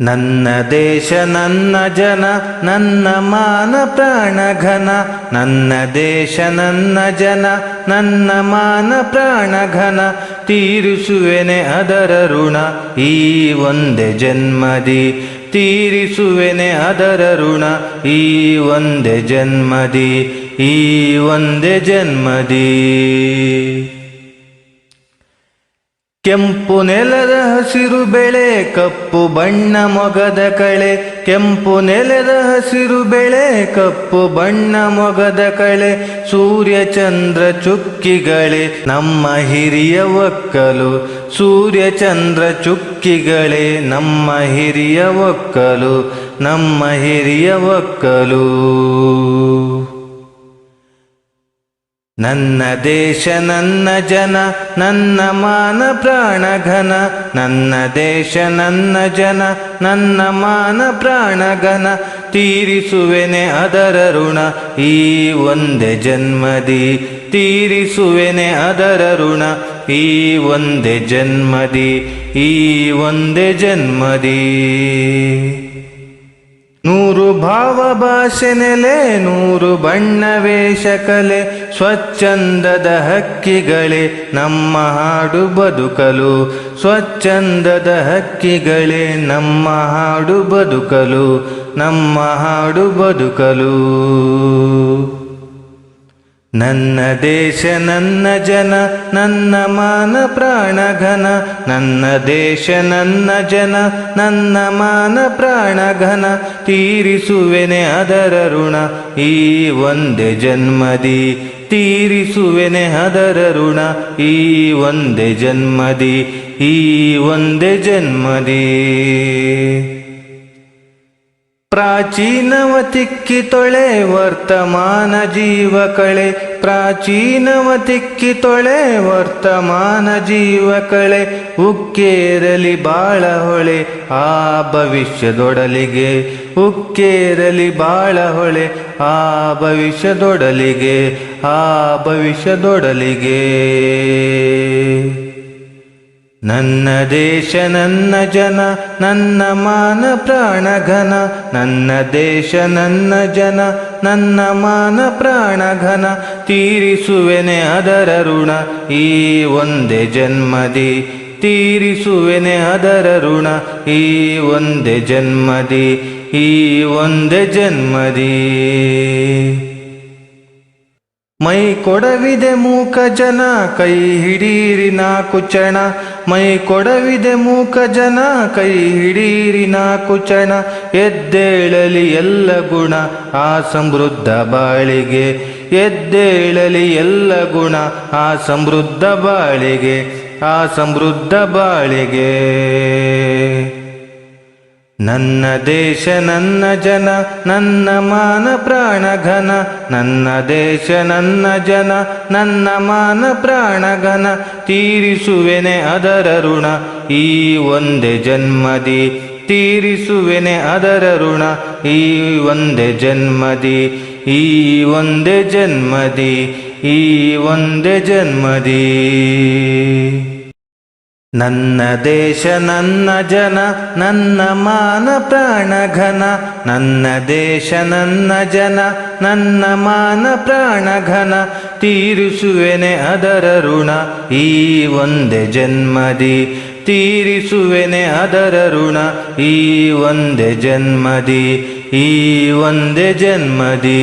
ನನ್ನ ದೇಶ, ನನ್ನ ಜನ, ನನ್ನ ಮಾನ ಪ್ರಾಣ ಘನ. ನನ್ನ ದೇಶ, ನನ್ನ ಜನ, ನನ್ನ ಮಾನ ಪ್ರಾಣ ಘನ. ತೀರಿಸುವೆನೆ ಅದರ ಋಣ ಈ ಒಂದೇ ಜನ್ಮದಿ. ತೀರಿಸುವೆನೆ ಅದರ ಋಣ ಈ ಒಂದೇ ಜನ್ಮದಿ. ಈ ಒಂದೇ ಜನ್ಮದಿ. ಕೆಂಪು ನೆಲದ ಹಸಿರು ಬೆಳೆ, ಕಪ್ಪು ಬಣ್ಣ ಮೊಗದ ಕಳೆ. ಕೆಂಪು ನೆಲದ ಹಸಿರು ಬೆಳೆ, ಕಪ್ಪು ಬಣ್ಣ ಮೊಗದ ಕಳೆ. ಸೂರ್ಯ ಚಂದ್ರ ಚುಕ್ಕಿಗಳೇ, ನಮ್ಮ ಹಿರಿಯ ಒಕ್ಕಲು. ಸೂರ್ಯ ಚಂದ್ರ ಚುಕ್ಕಿಗಳೇ, ನಮ್ಮ ಹಿರಿಯ ಒಕ್ಕಲು. ನಮ್ಮ ಹಿರಿಯ ಒಕ್ಕಲು. ನನ್ನ ದೇಶ, ನನ್ನ ಜನ, ನನ್ನ ಮಾನ ಪ್ರಾಣ ಘನ. ನನ್ನ ದೇಶ, ನನ್ನ ಜನ, ನನ್ನ ಮಾನ ಪ್ರಾಣ ಘನ. ತೀರಿಸುವೆನೆ ಅದರ ಋಣ, ಈ ಒಂದೇ ಜನ್ಮದಿ. ತೀರಿಸುವೆನೆ ಅದರ ಋಣ, ಈ ಒಂದೇ ಜನ್ಮದಿ, ಈ ಒಂದೇ ಜನ್ಮದಿ. ನೂರು ಭಾವ ಭಾಷೆ ನೆಲೆ ನೂರು ಬಣ್ಣ ವೇಷ ಕಲೆ ಸ್ವಚ್ಛಂದದ ಹಕ್ಕಿಗಳೇ ನಮ್ಮ ಹಾಡು ಬದುಕಲು. ಸ್ವಚ್ಛಂದದ ಹಕ್ಕಿಗಳೇ ನಮ್ಮ ಹಾಡು ಬದುಕಲು, ನಮ್ಮ ಹಾಡು ಬದುಕಲು. ನನ್ನ ದೇಶ, ನನ್ನ ಜನ, ನನ್ನ ಮಾನ ಪ್ರಾಣ ಘನ. ನನ್ನ ದೇಶ, ನನ್ನ ಜನ, ನನ್ನ ಮಾನ ಪ್ರಾಣ ಘನ. ತೀರಿಸುವೆನೆ ಅದರ ಋಣ. ಈ ಒಂದೇ ಜನ್ಮದಿ. ತೀರಿಸುವೆನೆ ಅದರ ಋಣ. ಈ ಒಂದೇ ಜನ್ಮದಿ. ಈ ಒಂದೇ ಜನ್ಮದಿ. ಪ್ರಾಚೀನವ ತಿಕ್ಕಿ ತೊಳೆ ವರ್ತಮಾನ ಜೀವ ಕಳೆ ಪ್ರಾಚೀನವ ತಿಕ್ಕಿ ತೊಳೆ ವರ್ತಮಾನ ಜೀವ ಕಳೆ ಉಕ್ಕೇರಲಿ ಬಾಳ ಹೊಳೆ ಆ ಭವಿಷ್ಯದೊಡಲಿಗೆ, ಉಕ್ಕೇರಲಿ ಬಾಳ ಹೊಳೆ ಆ ಭವಿಷ್ಯದೊಡಲಿಗೆ ಆ ಭವಿಷ್ಯದೊಡಲಿಗೆ. ನನ್ನ ದೇಶ, ನನ್ನ ಜನ, ನನ್ನ ಮಾನ ಪ್ರಾಣ ಘನ. ನನ್ನ ದೇಶ, ನನ್ನ ಜನ, ನನ್ನ ಮಾನ ಪ್ರಾಣ ಘನ. ತೀರಿಸುವೆನೆ ಅದರ ಋಣ, ಈ ಒಂದೇ ಜನ್ಮದಿ. ತೀರಿಸುವೆನೆ ಅದರ ಋಣ, ಈ ಒಂದೇ ಜನ್ಮದಿ, ಈ ಒಂದೇ ಜನ್ಮದಿ. ಮೈ ಕೊಡವಿದೆ ಮೂಕ ಜನ, ಕೈ ಹಿಡೀರಿ ನಾಕು ಚಣ. ಮೈ ಕೊಡವಿದೆ ಮೂಕ ಜನ, ಕೈ ಹಿಡೀರಿ ನಾಕು ಚಣ. ಎದ್ದೇಳಲಿ ಎಲ್ಲ ಗುಣ, ಆ ಸಮೃದ್ಧ ಬಾಳಿಗೆ. ಎದ್ದೇಳಲಿ ಎಲ್ಲ ಗುಣ, ಆ ಸಮೃದ್ಧ ಬಾಳಿಗೆ, ಆ ಸಮೃದ್ಧ ಬಾಳಿಗೆ. ನನ್ನ ದೇಶ, ನನ್ನ ಜನ, ನನ್ನ ಮಾನ ಪ್ರಾಣ ಘನ. ನನ್ನ ದೇಶ, ನನ್ನ ಜನ, ನನ್ನ ಮಾನ ಪ್ರಾಣ ಘನ. ತೀರಿಸುವೆನೆ ಅದರ ಋಣ. ಈ ಒಂದೇ ಜನ್ಮದಿ. ತೀರಿಸುವೆನೆ ಅದರ ಋಣ. ಈ ಒಂದೇ ಜನ್ಮದಿ. ಈ ಒಂದೇ ಜನ್ಮದಿ. ಈ ಒಂದೇ ಜನ್ಮದಿ. ನನ್ನ ದೇಶ, ನನ್ನ ಜನ, ನನ್ನ ಮಾನ ಪ್ರಾಣ ಘನ. ನನ್ನ ದೇಶ, ನನ್ನ ಜನ, ನನ್ನ ಮಾನ ಪ್ರಾಣ ಘನ. ತೀರಿಸುವೆನೆ ಅದರ ಋಣ ಈ ಒಂದೇ ಜನ್ಮದಿ. ತೀರಿಸುವೆನೆ ಅದರ ಋಣ ಈ ಒಂದೇ ಜನ್ಮದಿ, ಈ ಒಂದೇ ಜನ್ಮದಿ.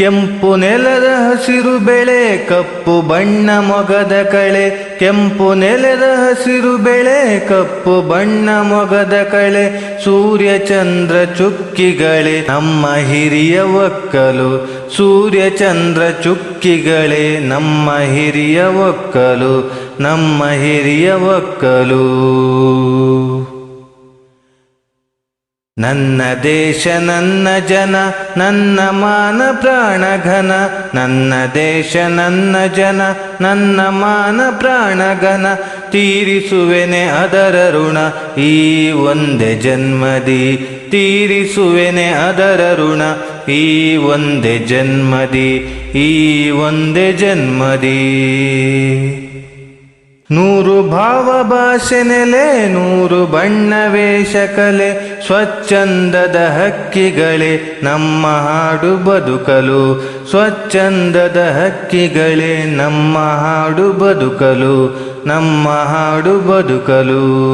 ಕೆಂಪು ನೆಲದ ಹಸಿರು ಬೆಳೆ, ಕಪ್ಪು ಬಣ್ಣ ಮೊಗದ ಕಳೆ. ಕೆಂಪು ನೆಲದ ಹಸಿರು ಬೆಳೆ, ಕಪ್ಪು ಬಣ್ಣ ಮೊಗದ ಕಳೆ. ಸೂರ್ಯ ಚಂದ್ರ ಚುಕ್ಕಿಗಳೇ, ನಮ್ಮ ಹಿರಿಯ ಒಕ್ಕಲು. ಸೂರ್ಯ ಚಂದ್ರ ಚುಕ್ಕಿಗಳೇ, ನಮ್ಮ ಹಿರಿಯ ಒಕ್ಕಲು. ನಮ್ಮ ಹಿರಿಯ ಒಕ್ಕಲು. ನನ್ನ ದೇಶ, ನನ್ನ ಜನ, ನನ್ನ ಮಾನ ಪ್ರಾಣ ಘನ. ನನ್ನ ದೇಶ, ನನ್ನ ಜನ, ನನ್ನ ಮಾನ ಪ್ರಾಣ ಘನ. ತೀರಿಸುವೆನೆ ಅದರ ಋಣ, ಈ ಒಂದೇ ಜನ್ಮದಿ. ತೀರಿಸುವೆನೆ ಅದರ ಋಣ, ಈ ಒಂದೇ ಜನ್ಮದಿ, ಈ ಒಂದೇ ಜನ್ಮದಿ. ನೂರು ಭಾವ ಭಾಷೆ ನೆಲೆ ನೂರು ಬಣ್ಣ ವೇಷಕಲೆ, ಸ್ವಚ್ಛಂದದ ಹಕ್ಕಿಗಳೇ ನಮ್ಮ ಹಾಡು ಬದುಕಲು. ಸ್ವಚ್ಛಂದದ ಹಕ್ಕಿಗಳೇ ನಮ್ಮ ಹಾಡು ಬದುಕಲು, ನಮ್ಮ ಹಾಡು ಬದುಕಲು.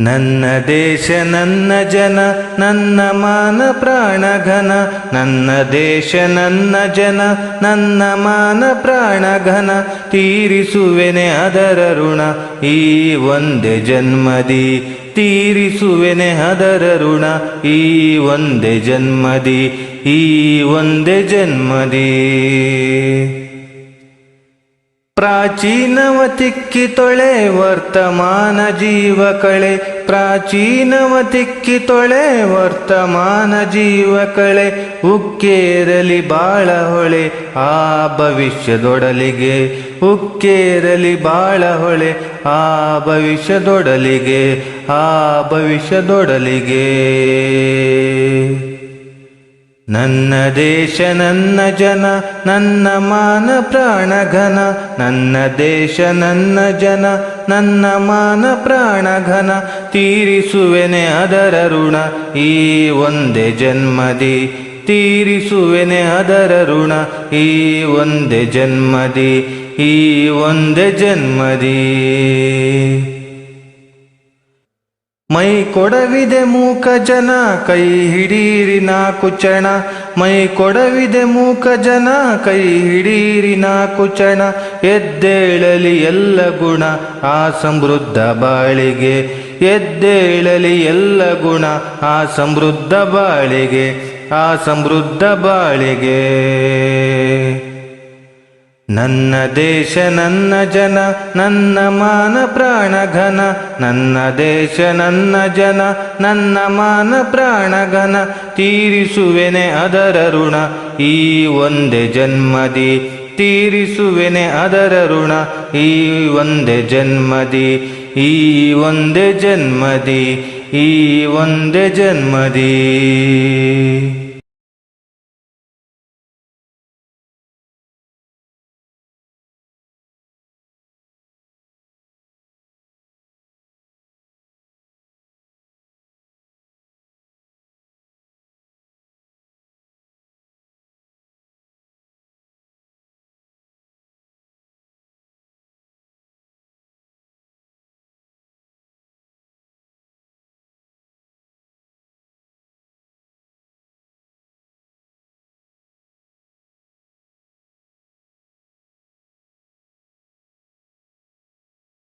ನನ್ನ ದೇಶ, ನನ್ನ ಜನ, ನನ್ನ ಮಾನ ಪ್ರಾಣ ಘನ. ನನ್ನ ದೇಶ, ನನ್ನ ಜನ, ನನ್ನ ಮಾನ ಪ್ರಾಣ ಘನ. ತೀರಿಸುವೆನೆ ಅದರ ಋಣ. ಈ ಒಂದೇ ಜನ್ಮದಿ. ತೀರಿಸುವೆನೆ ಅದರ ಋಣ. ಈ ಒಂದೇ ಜನ್ಮದಿ. ಈ ಒಂದೇ ಜನ್ಮದಿ. ಪ್ರಾಚೀನವ ತಿಕ್ಕಿ ತೊಳೆ ವರ್ತಮಾನ ಜೀವ ಕಳೆ ಪ್ರಾಚೀನವ ತಿಕ್ಕಿ ತೊಳೆ ವರ್ತಮಾನ ಜೀವ ಕಳೆ ಉಕ್ಕೇರಲಿ ಬಾಳ ಹೊಳೆ ಆ ಭವಿಷ್ಯದೊಡಲಿಗೆ, ಉಕ್ಕೇರಲಿ ಬಾಳ ಹೊಳೆ ಆ ಭವಿಷ್ಯದೊಡಲಿಗೆ ಆ ಭವಿಷ್ಯದೊಡಲಿಗೆ. ನನ್ನ ದೇಶ, ನನ್ನ ಜನ, ನನ್ನ ಮಾನ ಪ್ರಾಣ ಘನ. ನನ್ನ ದೇಶ, ನನ್ನ ಜನ, ನನ್ನ ಮಾನ ಪ್ರಾಣ ಘನ. ತೀರಿಸುವೆನೆ ಅದರ ಋಣ ಈ ಒಂದೇ ಜನ್ಮದಿ. ತೀರಿಸುವೆನೆ ಅದರ ಋಣ ಈ ಒಂದೇ ಜನ್ಮದಿ, ಈ ಒಂದೇ ಜನ್ಮದಿ. ಮೈ ಕೊಡವಿದೆ ಮೂಕ ಜನ, ಕೈ ಹಿಡೀರಿ ನಾಕು ಚಣ. ಮೈ ಕೊಡವಿದೆ ಮೂಕ ಜನ, ಕೈ ಹಿಡೀರಿ ಕುಚಣ ಚಣ. ಎದ್ದೇಳಲಿ ಎಲ್ಲ ಗುಣ, ಆ ಸಮೃದ್ಧ ಬಾಳಿಗೆ. ಎದ್ದೇಳಲಿ ಎಲ್ಲ ಗುಣ, ಆ ಸಮೃದ್ಧ ಬಾಳಿಗೆ. ಆ ಸಮೃದ್ಧ ಬಾಳಿಗೆ. ನನ್ನ ದೇಶ, ನನ್ನ ಜನ, ನನ್ನ ಮಾನ ಪ್ರಾಣ ಘನ. ನನ್ನ ದೇಶ, ನನ್ನ ಜನ, ನನ್ನ ಮಾನ ಪ್ರಾಣ ಘನ. ತೀರಿಸುವೆನೆ ಅದರ ಋಣ. ಈ ಒಂದೇ ಜನ್ಮದಿ, ತೀರಿಸುವೆನೆ ಅದರ ಋಣ. ಈ ಒಂದೇ ಜನ್ಮದಿ, ಈ ಒಂದೇ ಜನ್ಮದಿ, ಈ ಒಂದೇ ಜನ್ಮದಿ.